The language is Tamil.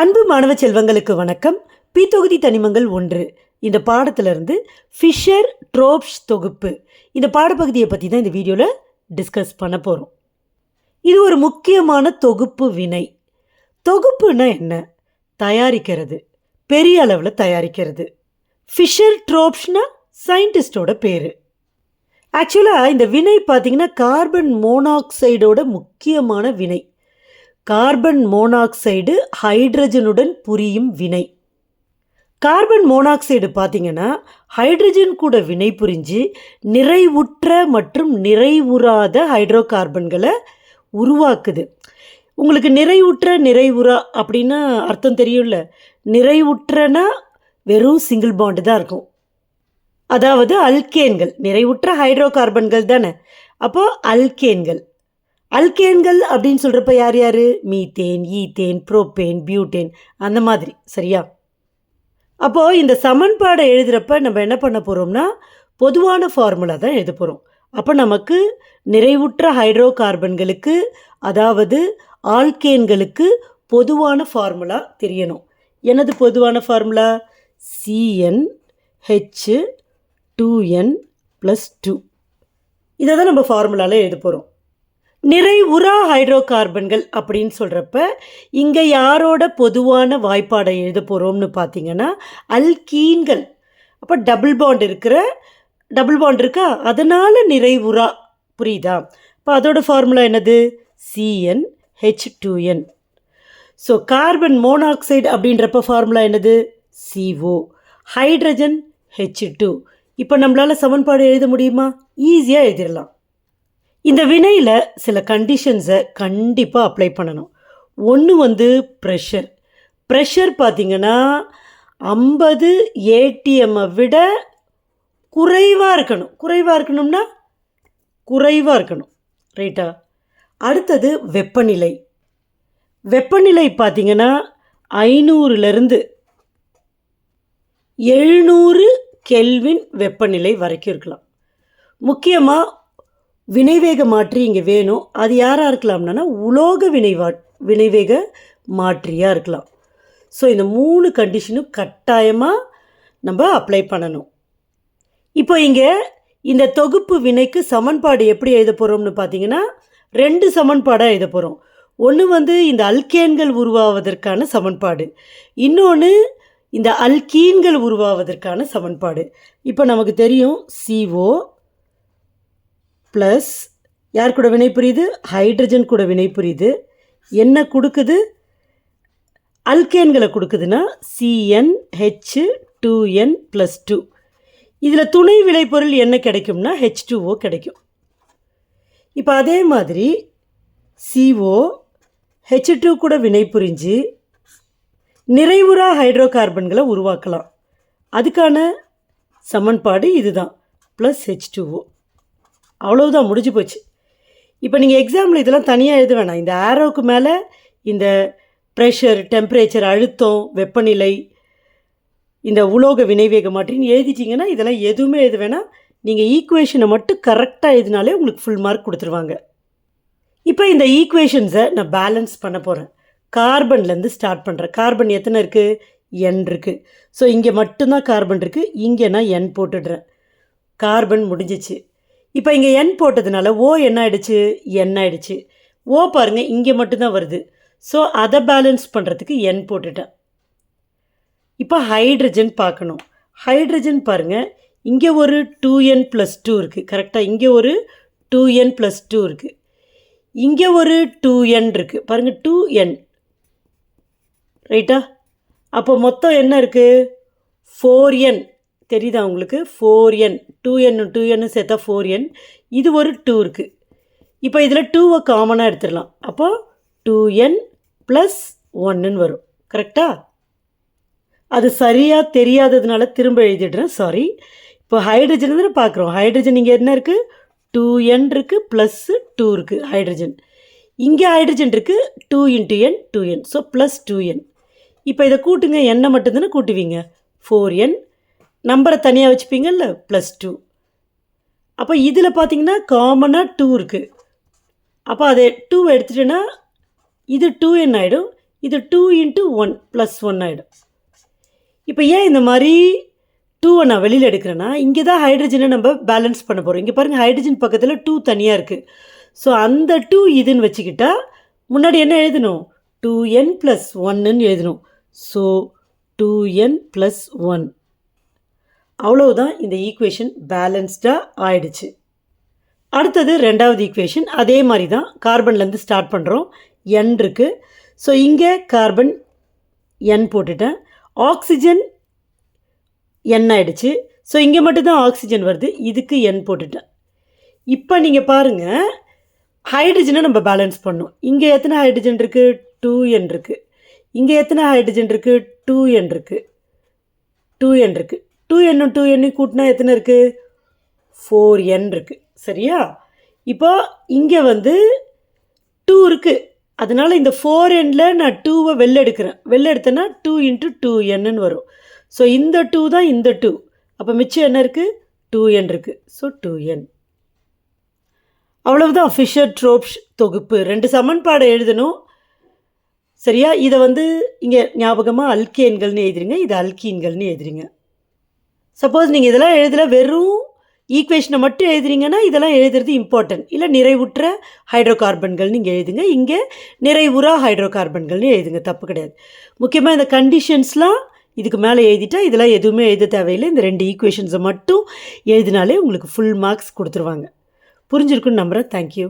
அன்பு மாணவ செல்வங்களுக்கு வணக்கம். பி தொகுதி தனிமங்கள் ஒன்று. இந்த பாடத்திலிருந்து ஃபிஷர் ட்ரோப்ஸ் தொகுப்பு. இந்த பாடப்பகுதியை பற்றி தான் இந்த வீடியோவில் டிஸ்கஸ் பண்ண போகிறோம் இது ஒரு முக்கியமான தொகுப்பு வினை. தொகுப்புனா என்ன? தயாரிக்கிறது. பெரிய அளவில் தயாரிக்கிறது. ஃபிஷர் ட்ரோப்ஸ்னா சயின்டிஸ்டோட பேர். ஆக்சுவலாக இந்த வினை பார்த்திங்கன்னா கார்பன் மோனாக்சைடோட முக்கியமான வினை. கார்பன் மோனாக்சைடு ஹைட்ரஜனுடன் புரியும் வினை. கார்பன் மோனாக்சைடு பார்த்தீங்கன்னா ஹைட்ரஜன் கூட வினை புரிஞ்சு நிறைவுற்ற மற்றும் நிறைவுறாத ஹைட்ரோ கார்பன்களை உருவாக்குது. உங்களுக்கு நிறைவுற்ற நிறைவுறா அப்படின்னா அர்த்தம் தெரியும்ல? நிறைவுற்றனா வெறும் சிங்கிள் பாண்டு தான் இருக்கும். அதாவது அல்கேன்கள் நிறைவுற்ற ஹைட்ரோ கார்பன்கள் தானே. அப்போது அல்கேன்கள் அல்கேன்கள் அப்படின்னு சொல்கிறப்ப யார் யார்? மீத்தேன் ஈத்தேன் ப்ரோப்பேன் பியூட்டேன் அந்த மாதிரி சரியா? அப்போது இந்த சமன்பாடை எழுதுகிறப்ப நம்ம என்ன பண்ண போகிறோம்னா பொதுவான ஃபார்முலா தான் எழுத போகிறோம் அப்போ நமக்கு நிறைவுற்ற ஹைட்ரோ கார்பன்களுக்கு அதாவது ஆல்கேன்களுக்கு பொதுவான ஃபார்முலா தெரியணும். எனது பொதுவான formula C n H two n plus two இதை தான் நம்ம ஃபார்முலாவில் எழுத போகிறோம் நிறைவுறா ஹைட்ரோகார்பன்கள் அப்படின்னு சொல்கிறப்ப இங்கே யாரோட பொதுவான வாய்ப்பாடை எழுத போகிறோம்னு பார்த்தீங்கன்னா அல்கீன்கள். அப்போ டபுள் பாண்ட் இருக்கிற டபுள் பாண்ட் இருக்கா? அதனால் நிறைவுறா புரியுதா? இப்போ அதோட ஃபார்முலா என்னது? C n H two n so carbon monoxide அப்படின்றப்ப ஃபார்முலா என்னது? சிஓ ஹைட்ரஜன் ஹெச் டூ இப்போ நம்மளால் சமன்பாடு எழுத முடியுமா? ஈஸியாக எழுதிடலாம். இந்த வினையில் சில கண்டிஷன்ஸை கண்டிப்பாக அப்ளை பண்ணணும். ஒன்று வந்து ப்ரெஷர் ப்ரெஷர் பார்த்திங்கன்னா ஐம்பது ஏடிஎம்மை விட குறைவாக இருக்கணும். குறைவாக இருக்கணும்னா குறைவாக இருக்கணும். ரைட்டா அடுத்தது வெப்பநிலை. வெப்பநிலை பார்த்தீங்கன்னா ஐநூறுலேருந்து எழுநூறு கெல்வின் வெப்பநிலை வரைக்கும் இருக்கலாம். முக்கியமாக வினைவேக மாற்றி இங்கே வேணும். அது யாராக இருக்கலாம்னா உலோக வினைவா வினைவேக மாற்றியாக இருக்கலாம். ஸோ இந்த மூணு கண்டிஷனும் கட்டாயமாக நம்ம அப்ளை பண்ணணும். இப்போ இங்கே இந்த தொகுப்பு வினைக்கு சமன்பாடு எப்படி எழுத போகிறோம்னு பார்த்தீங்கன்னா ரெண்டு சமன்பாடாக எழுத போகிறோம் ஒன்று வந்து இந்த அல்கேன்கள் உருவாவதற்கான சமன்பாடு. இன்னொன்று இந்த அல்கீன்கள் உருவாவதற்கான சமன்பாடு. இப்போ நமக்கு தெரியும் சிஓ ப்ளஸ் யார் கூட வினை புரியுது? ஹைட்ரஜன் கூட வினை புரியுது. என்ன கொடுக்குது? அல்கேன்களை கொடுக்குதுன்னா C n H two n plus two இதில் துணை விளைபொருள் என்ன கிடைக்கும்னா ஹெச் டூஓ கிடைக்கும். இப்போ அதே மாதிரி சிஓ ஹெச் டூ கூட வினை புரிஞ்சு நிறைவுறா ஹைட்ரோகார்பன்களை உருவாக்கலாம். அதுக்கான சமன்பாடு இதுதான் ப்ளஸ் ஹெச் டூஓ அவ்வளவுதான் முடிஞ்சு போச்சு. இப்போ நீங்கள் எக்ஸாமில் இதெல்லாம் தனியாக எழுத வேணாம். இந்த ஆரோவுக்கு மேலே இந்த ப்ரெஷர் டெம்பரேச்சர் அழுத்தம் வெப்பநிலை இந்த உலோக வினைவேகம் மாற்றின்னு எழுதிட்டிங்கன்னா இதெல்லாம் எதுவுமே எழுத வேணாம். நீங்கள் ஈக்குவேஷனை மட்டும் கரெக்டாக எழுதினாலே உங்களுக்கு ஃபுல் மார்க் கொடுத்துருவாங்க. இப்போ இந்த ஈக்குவேஷன்ஸை நான் பேலன்ஸ் பண்ண போகிறேன் கார்பன்லேருந்து ஸ்டார்ட் பண்ணுறேன் கார்பன் எத்தனை இருக்குது என் இருக்குது ஸோ இங்கே மட்டும்தான் கார்பன் இருக்குது இங்கே நான் என் போட்டுடுறேன். கார்பன் முடிஞ்சிச்சு. இப்போ இங்கே என் போட்டதுனால ஓ என்ன ஆயிடுச்சு? என் ஆயிடுச்சு. ஓ பாருங்கள் இங்கே மட்டும்தான் வருது. ஸோ அதை பேலன்ஸ் பண்ணுறதுக்கு என் போட்டுட்டேன். இப்போ ஹைட்ரஜன் பார்க்கணும். ஹைட்ரஜன் பாருங்கள் இங்கே ஒரு டூ என் ப்ளஸ் டூ இருக்குது கரெக்டாக இங்கே ஒரு டூ என் ப்ளஸ் டூ இருக்குது இங்கே ஒரு டூ என் இருக்குது பாருங்கள் டூ என் ரைட்டா அப்போ மொத்தம் என்ன இருக்குது ஃபோர் என் தெரியுதா உங்களுக்கு? Four n two n two என்னு சேர்த்தா ஃபோர் என் இது ஒரு டூ இருக்குது இப்போ இதில் டூவை காமனாக எடுத்துடலாம். அப்போது டூ என் ப்ளஸ் ஒன்னுன்னு வரும். கரெக்டா அது சரியாக தெரியாததுனால திரும்ப எழுதிடுறேன். சாரி இப்போ ஹைட்ரஜன் தானே பார்க்குறோம். ஹைட்ரஜன் இங்கே என்ன இருக்குது டூ என் இருக்குது ப்ளஸ்ஸு டூ இருக்குது ஹைட்ரஜன் இங்கே ஹைட்ரஜன் இருக்குது two into n two n so plus two n இப்போ இதை கூட்டுங்க. எண்ணை மட்டும்தானே கூட்டுவீங்க. ஃபோர் என் நம்பரை தனியாக வச்சுப்பீங்கல்ல? ப்ளஸ் டூ அப்போ இதில் பார்த்தீங்கன்னா காமனாக டூ இருக்குது அப்போ அதை டூ எடுத்துட்டேன்னா இது டூ என் ஆகிடும் இது two into one plus one ஆகிடும் இப்போ ஏன் இந்த மாதிரி டூவை நான் வெளியில் எடுக்கிறேன்னா இங்கே தான் ஹைட்ரஜனை நம்ம பேலன்ஸ் பண்ண போகிறோம் இங்கே பாருங்கள் ஹைட்ரஜன் பக்கத்தில் டூ தனியாக இருக்குது ஸோ அந்த டூ இதுன்னு வச்சுக்கிட்டா முன்னாடி என்ன எழுதணும்? டூ என் ப்ளஸ் ஒன்னுன்னு எழுதணும். So two n plus one அவ்வளவுதான் இந்த ஈக்குவேஷன் பேலன்ஸ்டாக ஆயிடுச்சு. அடுத்தது ரெண்டாவது ஈக்குவேஷன் அதே மாதிரி தான் கார்பன்லேருந்து ஸ்டார்ட் பண்ணுறோம் என் இருக்குது ஸோ இங்கே கார்பன் என் போட்டுட்டேன். ஆக்சிஜன் என் ஆயிடுச்சு. ஸோ இங்கே மட்டும்தான் ஆக்சிஜன் வருது. இதுக்கு என் போட்டுட்டேன். இப்போ நீங்கள் பாருங்கள் ஹைட்ரஜனை நம்ம பேலன்ஸ் பண்ணோம். இங்கே எத்தனை ஹைட்ரஜன் இருக்குது டூ என் இருக்குது இங்கே எத்தனை ஹைட்ரஜன் இருக்குது டூ என் இருக்குது டூ என் இருக்குது டூ என்னும் டூ என்னு கூட்டினா எத்தனை இருக்குது ஃபோர் என் இருக்குது சரியா? இப்போ இங்கே வந்து டூ இருக்குது அதனால் இந்த ஃபோர் எண்ணில் நான் டூவை வெளில எடுக்கிறேன் வெளில எடுத்தேன்னா டூ இன்ட்டு டூ என்னன்னு வரும். ஸோ இந்த டூ தான் இந்த டூ அப்போ மிச்சம் என்ன இருக்குது டூ என் இருக்குது ஸோ டூ என் அவ்வளவுதான். ஃபிஷர் ட்ரோப்ஸ் தொகுப்பு. ரெண்டு சமன்பாடை எழுதணும். சரியா? இதை வந்து இங்கே ஞாபகமாக அல்கேன்கள்னு எழுதுறீங்க இது அல்கீன்கள்னு எழுதுறீங்க சப்போஸ் நீங்கள் இதெல்லாம் எழுதல வெறும் ஈக்குவேஷனை மட்டும் எழுதுறீங்கன்னா இதெல்லாம் எழுதுறது இம்பார்ட்டன்ட் இல்லை நிறைவுற்ற ஹைட்ரோ கார்பன்கள்னு நீங்கள் எழுதுங்க. இங்கே நிறைவுறா ஹைட்ரோ கார்பன்கள்னு எழுதுங்க. தப்பு கிடையாது. முக்கியமாக இந்த கண்டிஷன்ஸ்லாம் இதுக்கு மேலே எழுதிட்டா இதெல்லாம் எதுவுமே எழுத தேவையில்லை. இந்த ரெண்டு ஈக்குவேஷன்ஸை மட்டும் எழுதினாலே உங்களுக்கு ஃபுல் மார்க்ஸ் கொடுத்துருவாங்க. புரிஞ்சிருக்குன்னு நம்புகிறேன் தேங்க்யூ